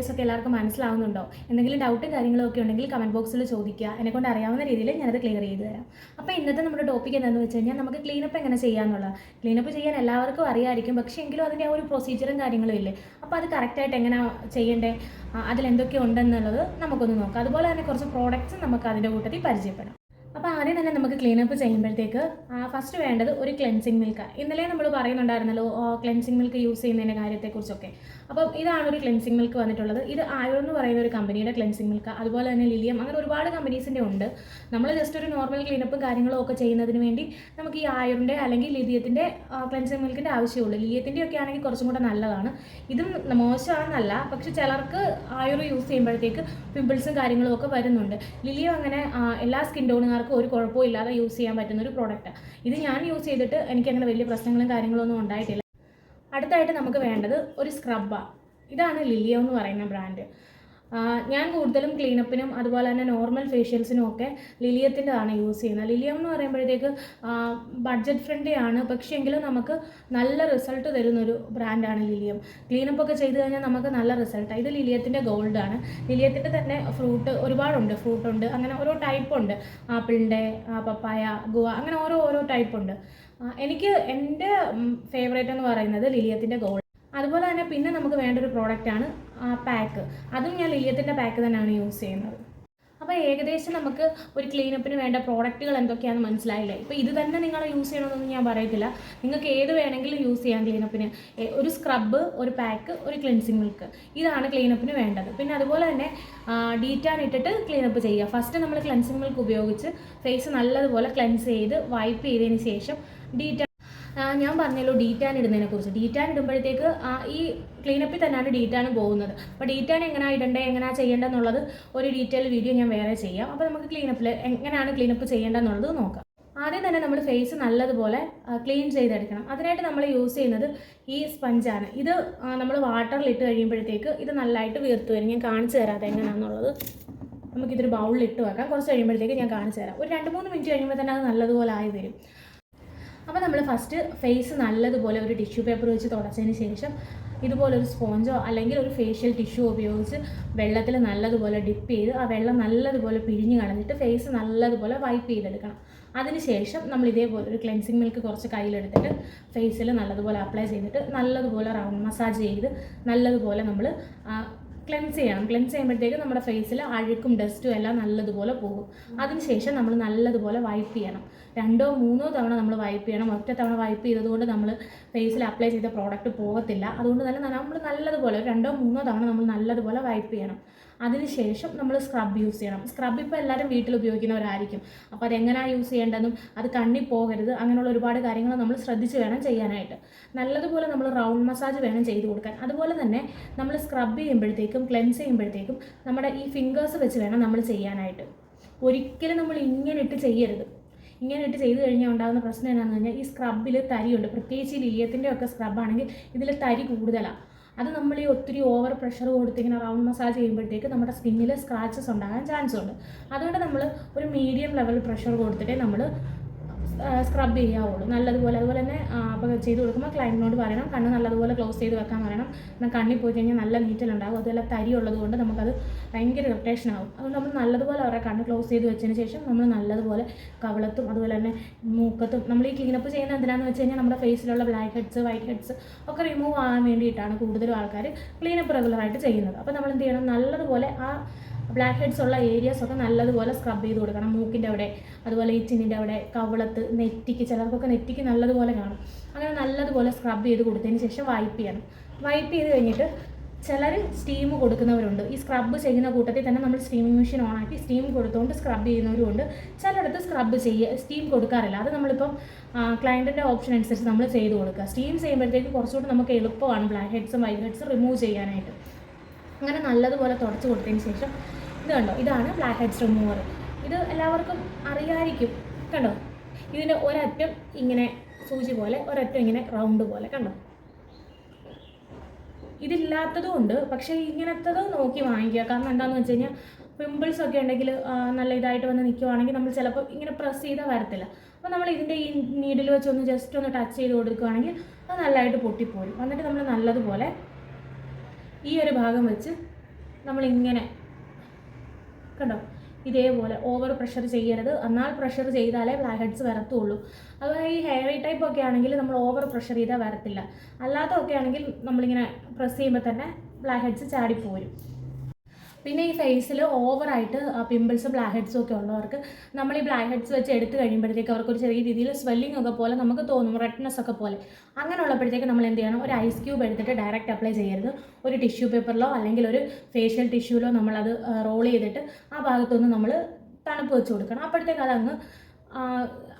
Videos ഒക്കെ എല്ലാവർക്കും മനസ്സിലാവുന്നുണ്ടോ? എന്തെങ്കിലും ഡൗട്ട് കാര്യങ്ങളൊക്കെ ഉണ്ടെങ്കിൽ കമന്റ് ബോക്സിൽ ചോദിക്കുക. എന്നെക്കൊണ്ട് അറിയാവുന്ന രീതിയിൽ ഞാനത് ക്ലിയർ ചെയ്ത് തരാം. അപ്പോൾ ഇന്നത്തെ നമ്മുടെ ടോപ്പിക് എന്താണെന്ന് വെച്ച് കഴിഞ്ഞാൽ നമുക്ക് ക്ലീനപ്പ് എങ്ങനെ ചെയ്യാമെന്നുള്ളത് ക്ലീനപ്പ് ചെയ്യാൻ എല്ലാവർക്കും അറിയാമായിരിക്കും പക്ഷേ എങ്കിലും അതിന്റെ ആ ഒരു പ്രൊസീജിയറും കാര്യങ്ങളും ഇല്ലേ? അപ്പോൾ അത് കറക്റ്റായിട്ട് എങ്ങനെ ചെയ്യേണ്ടേ? അതിലെന്തൊക്കെ ഉണ്ടെന്നുള്ളത് നമുക്കൊന്ന് നോക്കാം. അതുപോലെ തന്നെ കുറച്ച് പ്രോഡക്റ്റ്സ് നമുക്ക് അതിന്റെ കൂട്ടത്തിൽ പരിചയപ്പെടാം. അപ്പോൾ ആദ്യം തന്നെ നമുക്ക് ക്ലീൻ ക്ലീനപ്പ് ചെയ്യുമ്പോഴത്തേക്ക് ഫസ്റ്റ് വേണ്ടത് ഒരു ക്ലെൻസിങ് മിൽക്ക് ഇന്നലെ നമ്മൾ പറയുന്നുണ്ടായിരുന്നല്ലോ ക്ലെൻസിങ് മിൽക്ക് യൂസ് ചെയ്യുന്നതിന്റെ കാര്യത്തെക്കുറിച്ചൊക്കെ. അപ്പോൾ ഇതാണ് ഒരു ക്ലെൻസിങ് മിൽക്ക് വന്നിട്ടുള്ളത്. ഇത് ആയോ എന്ന് പറയുന്ന ഒരു കമ്പനിയുടെ ക്ലെൻസിങ് മിൽക്ക് അതുപോലെ തന്നെ ലിലിയം അങ്ങനെ ഒരുപാട് കമ്പനീസിന്റെ ഉണ്ട്. നമ്മൾ ജസ്റ്റ് ഒരു നോർമൽ ക്ലീനപ്പും കാര്യങ്ങളും ഒക്കെ ചെയ്യുന്നതിന് വേണ്ടി നമുക്ക് ഈ ആയുറിന്റെ അല്ലെങ്കിൽ ലിതിയത്തിന്റെ ക്ലെൻസിങ് മിൽക്കിന്റെ ആവശ്യമുള്ളൂ. ലിലിയത്തിന്റെ ഒക്കെ ആണെങ്കിൽ കുറച്ചും കൂടെ നല്ലതാണ്. ഇതും മോശമാണെന്നല്ല പക്ഷെ ചിലർക്ക് ആയുർ യൂസ് ചെയ്യുമ്പോഴത്തേക്ക് പിമ്പിൾസും കാര്യങ്ങളും ഒക്കെ വരുന്നുണ്ട്. ലിലിയം അങ്ങനെ എല്ലാ സ്കിൻ ടോണുകാർക്കും ഒരു കുഴപ്പവും ഇല്ലാതെ യൂസ് ചെയ്യാൻ പറ്റുന്ന ഒരു പ്രോഡക്റ്റ് ഇത് ഞാൻ യൂസ് ചെയ്തിട്ട് എനിക്ക് അങ്ങനെ വലിയ പ്രശ്നങ്ങളും കാര്യങ്ങളൊന്നും ഉണ്ടായിട്ടില്ല. അടുത്തായിട്ട് നമുക്ക് വേണ്ടത് ഒരു സ്ക്രബ്ബാണ് ഇതാണ് ലിലിയോ എന്ന് പറയുന്ന ബ്രാൻഡ് ഞാൻ കൂടുതലും ക്ലീനപ്പിനും അതുപോലെ തന്നെ നോർമൽ ഫേഷ്യൽസിനും ഒക്കെ ലിലിയത്തിന്റെതാണ് യൂസ് ചെയ്യുന്നത്. ലിലിയം എന്ന് പറയുമ്പോഴത്തേക്ക് ബഡ്ജറ്റ് ഫ്രണ്ട്ലി ആണ്. പക്ഷേങ്കിലും നമുക്ക് നല്ല റിസൾട്ട് തരുന്നൊരു ബ്രാൻഡാണ് ലിലിയം. ക്ലീനപ്പ് ഒക്കെ ചെയ്ത് കഴിഞ്ഞാൽ നമുക്ക് നല്ല റിസൾട്ടാണ് ഇത് ലിലിയത്തിന്റെ ഗോൾഡാണ് ലിലിയത്തിന്റെ തന്നെ ഫ്രൂട്ട് ഒരുപാടുണ്ട്. ഫ്രൂട്ടുണ്ട് അങ്ങനെ ഓരോ ടൈപ്പ് ഉണ്ട്. ആപ്പിളിന്റെ പപ്പായ ഗുവ അങ്ങനെ ഓരോ ഓരോ ടൈപ്പ് ഉണ്ട്. എനിക്ക് എന്റെ ഫേവറേറ്റ് എന്ന് പറയുന്നത് ലിലിയത്തിന്റെ ഗോൾഡ് അതുപോലെ തന്നെ പിന്നെ നമുക്ക് വേണ്ട ഒരു പ്രോഡക്റ്റാണ് പാക്ക് അതും ഞാൻ ലിലിയത്തിന്റെ പാക്ക് തന്നെയാണ് യൂസ് ചെയ്യുന്നത്. അപ്പോൾ ഏകദേശം നമുക്ക് ഒരു ക്ലീനപ്പിന് വേണ്ട പ്രോഡക്റ്റുകൾ എന്തൊക്കെയാണെന്ന് മനസ്സിലായില്ലേ? ഇപ്പോൾ ഇത് തന്നെ നിങ്ങൾ യൂസ് ചെയ്യണമെന്നൊന്നും ഞാൻ പറയത്തില്ല. നിങ്ങൾക്ക് ഏത് വേണമെങ്കിലും യൂസ് ചെയ്യാം ക്ലീനപ്പിന് ഒരു സ്ക്രബ്ബ് ഒരു പാക്ക് ഒരു ക്ലിൻസിങ് മിൽക്ക് ഇതാണ് ക്ലീനപ്പിന് വേണ്ടത്. പിന്നെ അതുപോലെ തന്നെ ഡീറ്റാൻ ഇട്ടിട്ട് ക്ലീനപ്പ് ചെയ്യുക. ഫസ്റ്റ് നമ്മൾ ക്ലൻസിങ് മിൽക്ക് ഉപയോഗിച്ച് ഫേസ് നല്ലതുപോലെ ക്ലെൻസ് ചെയ്ത് വൈപ്പ് ചെയ്തതിന് ശേഷം ഡീറ്റാൻ ഞാൻ പറഞ്ഞല്ലോ ഡീറ്റാൻ ഇടുന്നതിനെ കുറിച്ച്. ഡീറ്റാൻ ഇടുമ്പോഴത്തേക്ക് ഈ ക്ലീനപ്പിൽ തന്നെയാണ് ഡീറ്റാൻ പോകുന്നത്. അപ്പോൾ ഡീറ്റാൻ എങ്ങനെയാണ് ഇടേണ്ടത് എങ്ങനെയാണ് ചെയ്യേണ്ടതെന്നുള്ളത് ഒരു ഡീറ്റെയിൽ വീഡിയോ ഞാൻ വേറെ ചെയ്യാം. അപ്പോൾ നമുക്ക് ക്ലീനപ്പിൽ എങ്ങനെയാണ് ക്ലീനപ്പ് ചെയ്യേണ്ടതെന്നുള്ളത് നോക്കാം. ആദ്യം തന്നെ നമ്മൾ ഫേസ് നല്ലതുപോലെ ക്ലീൻ ചെയ്തെടുക്കണം. അതിനായിട്ട് നമ്മൾ യൂസ് ചെയ്യുന്നത് ഈ സ്പഞ്ചാണ് ഇത് നമ്മൾ വാട്ടറിൽ ഇട്ട് കഴിയുമ്പോഴത്തേക്ക് ഇത് നല്ലതായിട്ട് വീർത്തു വരും. ഞാൻ കാണിച്ചു തരാം അതെങ്ങനെയാണെന്നുള്ളത് നമുക്കിതൊരു ബൗളിൽ ഇട്ട് വെക്കാം. കുറച്ച് കഴിയുമ്പോഴത്തേക്ക് ഞാൻ കാണിച്ചു തരാം. ഒരു രണ്ട് മൂന്ന് മിനിറ്റ് കഴിയുമ്പോൾ തന്നെ അത് നല്ലതുപോലെ ആയി വരും. അപ്പോൾ നമ്മൾ ഫസ്റ്റ് ഫേസ് നല്ലതുപോലെ ഒരു ടിഷ്യൂ പേപ്പർ വെച്ച് തുടച്ചതിന് ശേഷം ഇതുപോലെ ഒരു സ്പോഞ്ചോ അല്ലെങ്കിൽ ഒരു ഫേഷ്യൽ ടിഷ്യൂ ഉപയോഗിച്ച് വെള്ളത്തിൽ നല്ലതുപോലെ ഡിപ്പ് ചെയ്ത് ആ വെള്ളം നല്ലതുപോലെ പിഴിഞ്ഞ് കളഞ്ഞിട്ട് ഫേസ് നല്ലതുപോലെ വൈപ്പ് ചെയ്തെടുക്കണം. അതിനുശേഷം നമ്മൾ ഇതേപോലെ ഒരു ക്ലെൻസിങ് മിൽക്ക് കുറച്ച് കയ്യിലെടുത്തിട്ട് ഫേസിൽ നല്ലതുപോലെ അപ്ലൈ ചെയ്തിട്ട് നല്ലതുപോലെ റൗണ്ട് മസാജ് ചെയ്ത് നല്ലതുപോലെ നമ്മൾ ക്ലെൻസ് ചെയ്യണം. ക്ലെൻസ് ചെയ്യുമ്പോഴത്തേക്ക് നമ്മുടെ ഫേസിൽ അഴുക്കും ഡസ്റ്റും എല്ലാം നല്ലതുപോലെ പോകും. അതിനുശേഷം നമ്മൾ നല്ലതുപോലെ വൈപ്പ് ചെയ്യണം. രണ്ടോ മൂന്നോ തവണ നമ്മൾ വൈപ്പ് ചെയ്യണം. ഒറ്റ തവണ വൈപ്പ് ചെയ്തതുകൊണ്ട് നമ്മൾ ഫേസിൽ അപ്ലൈ ചെയ്ത പ്രോഡക്റ്റ് പോകത്തില്ല. അതുകൊണ്ട് തന്നെ നമ്മൾ നല്ലതുപോലെ രണ്ടോ മൂന്നോ തവണ നമ്മൾ നല്ലതുപോലെ വൈപ്പ് ചെയ്യണം. അതിനുശേഷം നമ്മൾ സ്ക്രബ് യൂസ് ചെയ്യണം. സ്ക്രബ് ഇപ്പോൾ എല്ലാവരും വീട്ടിൽ ഉപയോഗിക്കുന്നവരായിരിക്കും. അപ്പോൾ അതെങ്ങനെയാണ് യൂസ് ചെയ്യേണ്ടതെന്നും അത് കണ്ണി പോകരുത് അങ്ങനെയുള്ള ഒരുപാട് കാര്യങ്ങൾ നമ്മൾ ശ്രദ്ധിച്ച് വേണം ചെയ്യാനായിട്ട്. നല്ലതുപോലെ നമ്മൾ റൗണ്ട് മസാജ് വേണം ചെയ്ത് കൊടുക്കാൻ. അതുപോലെ തന്നെ നമ്മൾ സ്ക്രബ് ചെയ്യുമ്പോഴത്തേക്കും ക്ലെൻസ് ചെയ്യുമ്പോഴത്തേക്കും നമ്മുടെ ഈ ഫിംഗേഴ്സ് വെച്ച് വേണം നമ്മൾ ചെയ്യാനായിട്ട്. ഒരിക്കലും നമ്മൾ ഇങ്ങനെ ഇട്ട് ചെയ്യരുത്. ഇങ്ങനെ ഇട്ട് ചെയ്ത് കഴിഞ്ഞാൽ ഉണ്ടാകുന്ന പ്രശ്നം എന്താണെന്ന് പറഞ്ഞാൽ ഈ സ്ക്രബിൽ തരിയുണ്ട്. പ്രത്യേകിച്ച് ഈ ലീയത്തിന്റെ ഒക്കെ സ്ക്രബാണെങ്കിൽ ഇതിൽ തരി കൂടുതലാണ് അത് നമ്മൾ ഈ ഒത്തിരി ഓവർ പ്രഷർ കൊടുത്തിങ്ങനെ റൗണ്ട് മസാജ് ചെയ്യുമ്പോഴത്തേക്ക് നമ്മുടെ സ്കിന്നിൽ സ്ക്രാച്ചസ് ഉണ്ടാകാൻ ചാൻസ് ഉണ്ട്. അതുകൊണ്ട് നമ്മൾ ഒരു മീഡിയം ലെവൽ പ്രഷർ കൊടുത്തിട്ടേ നമ്മൾ സ്ക്രബ് ചെയ്യാവുള്ളൂ. നല്ലതുപോലെ അതുപോലെ തന്നെ അപ്പോൾ ചെയ്ത് കൊടുക്കുമ്പോൾ ക്ലയന്റിനോട് പറയണം കണ്ണ് നല്ലതുപോലെ ക്ലോസ് ചെയ്ത് വെക്കാൻ പറയണം. എന്നാൽ കണ്ണിൽ പോയി കഴിഞ്ഞാൽ നല്ല നീറ്റലുണ്ടാകും അതുപോലെ തരി ഉള്ളത് കൊണ്ട് നമുക്കത് ഭയങ്കര ഇറിറ്റേഷൻ ആകും അതുകൊണ്ട് നമ്മൾ നല്ലതുപോലെ അവരെ കണ്ണ് ക്ലോസ് ചെയ്ത് വെച്ചതിന് ശേഷം നമ്മൾ നല്ലതുപോലെ കവളത്തും അതുപോലെ തന്നെ മൂക്കത്തും നമ്മൾ ഈ ക്ലീനപ്പ് ചെയ്യുന്ന എന്തിനാന്ന് വെച്ച് കഴിഞ്ഞാൽ നമ്മുടെ ഫേസിലുള്ള ബ്ലാക്ക് ഹെഡ്സ് വൈറ്റ് ഹെഡ്സ് ഒക്കെ റിമൂവ് ആകാൻ വേണ്ടിയിട്ടാണ് കൂടുതലും ആൾക്കാർ ക്ലീനപ്പ് റെഗുലറായിട്ട് ചെയ്യുന്നത്. അപ്പോൾ നമ്മൾ എന്ത് ചെയ്യണം? നല്ലതുപോലെ ആ ബ്ലാക്ക് ഹെഡ്സ് ഉള്ള ഏരിയാസ് ഒക്കെ നല്ലതുപോലെ സ്ക്രബ് ചെയ്ത് കൊടുക്കണം. മൂക്കിന്റെ അവിടെ അതുപോലെ ഈ ചിന്നിന്റെ അവിടെ കവളത്ത് നെറ്റിക്ക് ചിലർക്കൊക്കെ നെറ്റിക്ക് നല്ലതുപോലെ കാണും. അങ്ങനെ നല്ലതുപോലെ സ്ക്രബ് ചെയ്ത് കൊടുത്തതിന് ശേഷം വൈപ്പ് ചെയ്യണം. വൈപ്പ് ചെയ്ത് കഴിഞ്ഞിട്ട് ചിലർ സ്റ്റീം കൊടുക്കുന്നവരുണ്ട്. ഈ സ്ക്രബ് ചെയ്യുന്ന കൂട്ടത്തിൽ തന്നെ നമ്മൾ സ്റ്റീമിംഗ് മെഷീൻ ഓണാക്കി സ്റ്റീം കൊടുത്തുകൊണ്ട് സ്ക്രബ് ചെയ്യുന്നവരുണ്ട് ചിലയിടത്ത് സ്ക്രബ് ചെയ്യുക സ്റ്റീം കൊടുക്കാറില്ല. അത് നമ്മളിപ്പം ക്ലയന്റിന്റെ ഓപ്ഷൻ അനുസരിച്ച് നമ്മൾ ചെയ്ത് കൊടുക്കുക. സ്റ്റീം ചെയ്യുമ്പോഴത്തേക്ക് കുറച്ചുകൂടി നമുക്ക് എളുപ്പമാണ് ബ്ലാക്ക് ഹെഡ്സും വൈറ്റ് ഹെഡ്സും റിമൂവ് ചെയ്യാനായിട്ട്. അങ്ങനെ നല്ലതുപോലെ തുടച്ച് കൊടുത്തതിന് ശേഷം കണ്ടോ? ഇതാണ് ബ്ലാക്ക് ഹെഡ്സ് റിമൂവർ ഇത് എല്ലാവർക്കും അറിയാതിരിക്കും കണ്ടോ? ഇതിന്റെ ഒരറ്റം ഇങ്ങനെ സൂചി പോലെ ഒരറ്റം ഇങ്ങനെ റൗണ്ട് പോലെ കണ്ടോ? ഇതില്ലാത്തതും ഉണ്ട് പക്ഷേ ഇങ്ങനത്തത് നോക്കി വാങ്ങിക്കുക. കാരണം എന്താണെന്ന് വെച്ച് കഴിഞ്ഞാൽ പിമ്പിൾസ് ഒക്കെ ഉണ്ടെങ്കിൽ നല്ല ഇതായിട്ട് വന്ന് നിൽക്കുവാണെങ്കിൽ നമ്മൾ ചിലപ്പോൾ ഇങ്ങനെ പ്രസ് ചെയ്താൽ വരത്തില്ല. അപ്പോൾ നമ്മൾ ഇതിന്റെ ഈ നീഡിൽ വെച്ച് ഒന്ന് ജസ്റ്റ് ഒന്ന് ടച്ച് ചെയ്ത് കൊടുക്കുകയാണെങ്കിൽ അത് നല്ലതായിട്ട് പൊട്ടിപ്പോരും. എന്നിട്ട് നമ്മൾ നല്ലതുപോലെ ഈ ഒരു ഭാഗം വെച്ച് നമ്മളിങ്ങനെ കണ്ടോ ഇതേപോലെ ഓവർ പ്രഷർ ചെയ്യരുത്. എന്നാൽ പ്രഷർ ചെയ്താലേ ബ്ലാക്ക് ഹെഡ്സ് വരത്തുള്ളൂ. അതുപോലെ ഈ ഹെയർ ടൈപ്പ് ഒക്കെ ആണെങ്കിൽ നമ്മൾ ഓവർ പ്രഷർ ചെയ്താൽ വരത്തില്ല. അല്ലാത്തതൊക്കെ ആണെങ്കിൽ നമ്മളിങ്ങനെ പ്രസ് ചെയ്യുമ്പോൾ തന്നെ ബ്ലാക്ക് ഹെഡ്സ് ചാടിപ്പോരും. പിന്നെ ഈ ഫേസിൽ ഓവറായിട്ട് പിമ്പിൾസും ബ്ലാക്ക് ഹെഡ്സും ഒക്കെ ഉള്ളവർക്ക് നമ്മൾ ഈ ബ്ലാക്ക് ഹെഡ്സ് വെച്ച് എടുത്തു കഴിയുമ്പോഴത്തേക്ക് അവർക്ക് ഒരു ചെറിയ രീതിയിൽ സ്വെല്ലിംഗ് ഒക്കെ പോലെ നമുക്ക് തോന്നും റെഡ്നെസ് ഒക്കെ പോലെ. അങ്ങനെ ഉള്ളപ്പോഴത്തേക്ക് നമ്മൾ എന്ത് ചെയ്യണം? ഒരു ഐസ് ക്യൂബ് എടുത്തിട്ട് ഡയറക്റ്റ് അപ്ലൈ ചെയ്യരുത്. ഒരു ടിഷ്യൂ പേപ്പറിലോ അല്ലെങ്കിൽ ഒരു ഫേഷ്യൽ ടിഷ്യൂലോ നമ്മളത് റോൾ ചെയ്തിട്ട് ആ ഭാഗത്തൊന്ന് നമ്മൾ തണുപ്പ് വെച്ച് കൊടുക്കണം. അപ്പോഴത്തേക്ക് അതങ്ങ്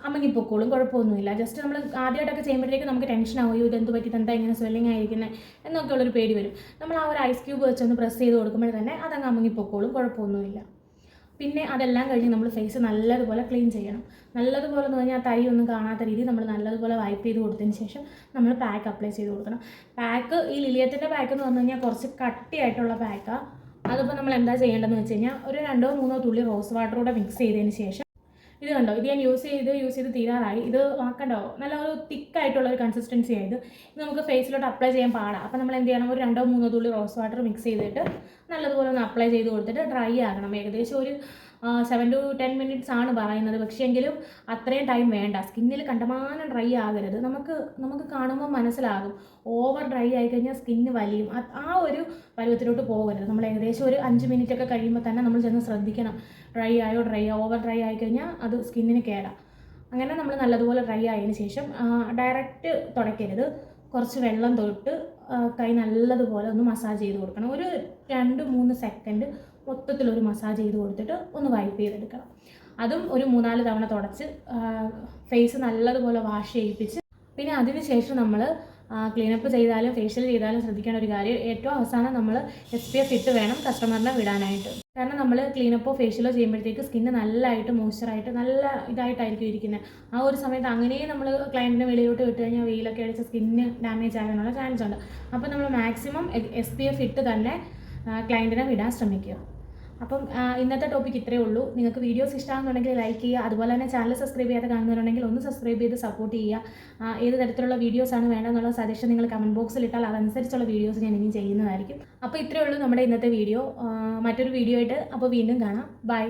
അമങ്ങിപ്പൊക്കോളും കുഴപ്പമൊന്നുമില്ല. ജസ്റ്റ് നമ്മൾ ആദ്യമായിട്ടൊക്കെ ചെയ്യുമ്പോഴത്തേക്ക് നമുക്ക് ടെൻഷൻ ആവുമോ ഇതെന്ത് പറ്റി? എന്താ ഇങ്ങനെ സ്വെല്ലിംഗ് ആയിരിക്കുന്നത് എന്നൊക്കെ ഉള്ളൊരു പേടി വരും. നമ്മൾ ആ ഒരു ഐസ് ക്യൂബ് വെച്ചൊന്ന് പ്രസ് ചെയ്ത് കൊടുക്കുമ്പോൾ തന്നെ അതങ്ങ് അമങ്ങിപ്പോക്കോളും കുഴപ്പമൊന്നുമില്ല. പിന്നെ അതെല്ലാം കഴിഞ്ഞ് നമ്മൾ ഫേസ് നല്ലതുപോലെ ക്ലീൻ ചെയ്യണം. നല്ലതുപോലെ എന്ന് പറഞ്ഞാൽ തൈ ഒന്നും കാണാത്ത രീതിയിൽ നമ്മൾ നല്ലതുപോലെ വൈപ്പ് ചെയ്ത് കൊടുത്തതിന് ശേഷം നമ്മൾ പാക്ക് അപ്ലൈ ചെയ്ത് കൊടുക്കണം. പാക്ക് ഈ ലിലിയത്തിന്റെ പാക്ക് എന്ന് പറഞ്ഞു കുറച്ച് കട്ടിയായിട്ടുള്ള പാക്കാണ് അതിപ്പോൾ നമ്മൾ എന്താ ചെയ്യേണ്ടതെന്ന് വെച്ച് കഴിഞ്ഞാൽ ഒരു രണ്ടോ മൂന്നോ തുള്ളി റോസ് വാട്ടറോടെ മിക്സ് ചെയ്തതിന് ശേഷം ഇത് കണ്ടോ? ഇത് ഞാൻ യൂസ് ചെയ്ത് യൂസ് ചെയ്ത് തീരാറായി. ഇത് കണ്ടോ? നല്ല ഒരു തിക്കായിട്ടുള്ള ഒരു കൺസിസ്റ്റൻസി ആയത് ഇത്. നമുക്ക് ഫേസിലോട്ട് അപ്ലൈ ചെയ്യാൻ പാടാം. അപ്പോൾ നമ്മൾ എന്ത് ചെയ്യണം? ഒരു രണ്ടോ മൂന്നോ തുള്ളി റോസ് വാട്ടർ മിക്സ് ചെയ്തിട്ട് നല്ലതുപോലെ ഒന്ന് അപ്ലൈ ചെയ്ത് കൊടുത്തിട്ട് ഡ്രൈ ആകണം ഏകദേശം ഒരു സെവൻ ടു ടെൻ മിനിറ്റ്സ് ആണ് പറയുന്നത്. പക്ഷേ എങ്കിലും അത്രയും ടൈം വേണ്ട. സ്കിന്നിൽ കണ്ടമാനം ഡ്രൈ ആകരുത്. നമുക്ക് നമുക്ക് കാണുമ്പോൾ മനസ്സിലാകും. ഓവർ ഡ്രൈ ആയി കഴിഞ്ഞാൽ സ്കിന്ന് വലിയും. ആ ഒരു പരുവത്തിലോട്ട് പോകരുത്. നമ്മൾ ഏകദേശം ഒരു അഞ്ച് മിനിറ്റ് ഒക്കെ കഴിയുമ്പോൾ തന്നെ നമ്മൾ ചെന്ന് ശ്രദ്ധിക്കണം. ഡ്രൈ ആയോ ഡ്രൈ ഓവർ ഡ്രൈ ആയി കഴിഞ്ഞാൽ അത് സ്കിന്നിന് കേടാം. അങ്ങനെ നമ്മൾ നല്ലതുപോലെ ഡ്രൈ ആയതിനു ശേഷം ഡയറക്റ്റ് തുടയ്ക്കരുത്. കുറച്ച് വെള്ളം തൊട്ട് കൈ നല്ലതുപോലെ ഒന്ന് മസാജ് ചെയ്ത് കൊടുക്കണം. ഒരു രണ്ട് മൂന്ന് സെക്കൻഡ് മൊത്തത്തിലൊരു മസാജ് ചെയ്ത് കൊടുത്തിട്ട് ഒന്ന് വൈപ്പ് ചെയ്തെടുക്കണം. അതും ഒരു മൂന്നാൽ തവണ തുടച്ച് ഫേസ് നല്ലതുപോലെ വാഷ് ചെയ്യിപ്പിച്ച് പിന്നെ അതിനുശേഷം നമ്മൾ ക്ലീനപ്പ് ചെയ്താലും ഫേഷ്യൽ ചെയ്താലും ശ്രദ്ധിക്കേണ്ട ഒരു കാര്യം ഏറ്റവും അവസാനം നമ്മൾ എസ് പി എഫ് ഇട്ട് വേണം കസ്റ്റമറിനെ വിടാനായിട്ട്. കാരണം നമ്മൾ ക്ലീനപ്പോ ഫേഷ്യലോ ചെയ്യുമ്പോഴത്തേക്ക് സ്കിന്ന് നല്ലതായിട്ട് മോയ്സ്ചറായിട്ട് നല്ല ഇതായിട്ടായിരിക്കും ഇരിക്കുന്നത് ആ ഒരു സമയത്ത് അങ്ങനെയും നമ്മൾ ക്ലയന്റിനെ വെളിയിലോട്ട് വിട്ട് കഴിഞ്ഞാൽ വെയിലൊക്കെ അടിച്ച് സ്കിന്ന് ഡാമേജ് ആകാനുള്ള ചാൻസ് ഉണ്ട്. അപ്പോൾ നമ്മൾ മാക്സിമം എസ് പി എഫ് ഇട്ട് തന്നെ ക്ലയന്റിനെ വിടാൻ ശ്രമിക്കുക. അപ്പം ഇന്നത്തെ ടോപ്പിക് ഇത്രയേ ഉള്ളൂ. നിങ്ങൾക്ക് വീഡിയോസ് ഇഷ്ടമാണെന്നുണ്ടെങ്കിൽ ലൈക്ക് ചെയ്യുക. അതുപോലെ തന്നെ ചാനൽ സബ്സ്ക്രൈബ് ചെയ്യാതെ കാണുന്നവരുണ്ടെങ്കിൽ ഒന്ന് സബ്സ്ക്രൈബ് ചെയ്ത് സപ്പോർട്ട് ചെയ്യുക. ഏത് തരത്തിലുള്ള വീഡിയോസാണ് വേണ്ടതെന്നുള്ള സജഷൻ നിങ്ങൾ കമന്റ് ബോക്സിൽ ഇട്ടാൽ അതനുസരിച്ചുള്ള വീഡിയോസ് ഞാൻ ഇനിയും ചെയ്യുന്നതായിരിക്കും. അപ്പോൾ ഇത്രയേ ഉള്ളൂ നമ്മുടെ ഇന്നത്തെ വീഡിയോ മറ്റൊരു വീഡിയോ ആയിട്ട് അപ്പോൾ വീണ്ടും കാണാം. ബൈ